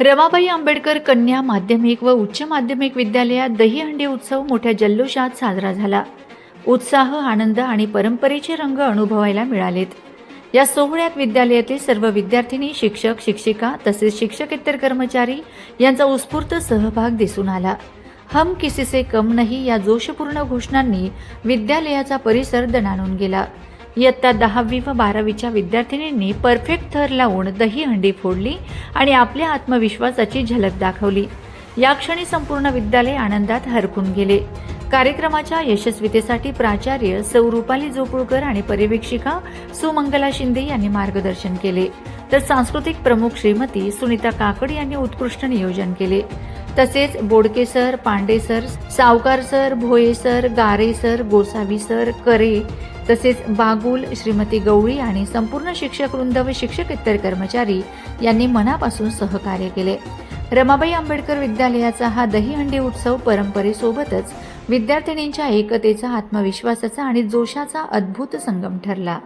रमाबाई आंबेडकर कन्या माध्यमिक व उच्च माध्यमिक विद्यालयात दहीहंडी उत्सव मोठ्या जल्लोषात साजरा झाला. उत्साह आनंद आणि परंपरेचे रंग अनुभवायला मिळालेत. या सोहळ्यात विद्यालयातील सर्व विद्यार्थिनी शिक्षक शिक्षिका तसेच शिक्षकेतर कर्मचारी यांचा उत्स्फूर्त सहभाग दिसून आला. हम किसीसे कम नाही या जोशपूर्ण घोषणांनी विद्यालयाचा परिसर दणाणून गेला. इयत्ता दहावी व बारावीच्या विद्यार्थिनींनी परफेक्ट थर लावून दहीहंडी फोडली आणि आपल्या आत्मविश्वासाची झलक दाखवली. या क्षणी संपूर्ण विद्यालय आनंदात हरकून गेले. कार्यक्रमाच्या यशस्वीतेसाठी प्राचार्य सौ रुपाली जोपुळकर आणि पर्यवेक्षिका सुमंगला शिंदे यांनी मार्गदर्शन केले. तर सांस्कृतिक प्रमुख श्रीमती सुनीता काकड यांनी उत्कृष्ट नियोजन केले. तसेच Bodke sir Pande sir Savkar sir Bhoye sir Gare sir Gosavi sir Kare तसेच बागुल श्रीमती गवळी आणि संपूर्ण शिक्षक वृंद व शिक्षकेतर कर्मचारी यांनी मनापासून सहकार्य केले. रमाबाई आंबेडकर विद्यालयाचा हा दहीहंडी उत्सव परंपरेसोबतच विद्यार्थिनींच्या एकतेचा आत्मविश्वासाचा आणि जोशाचा अद्भुत संगम ठरला.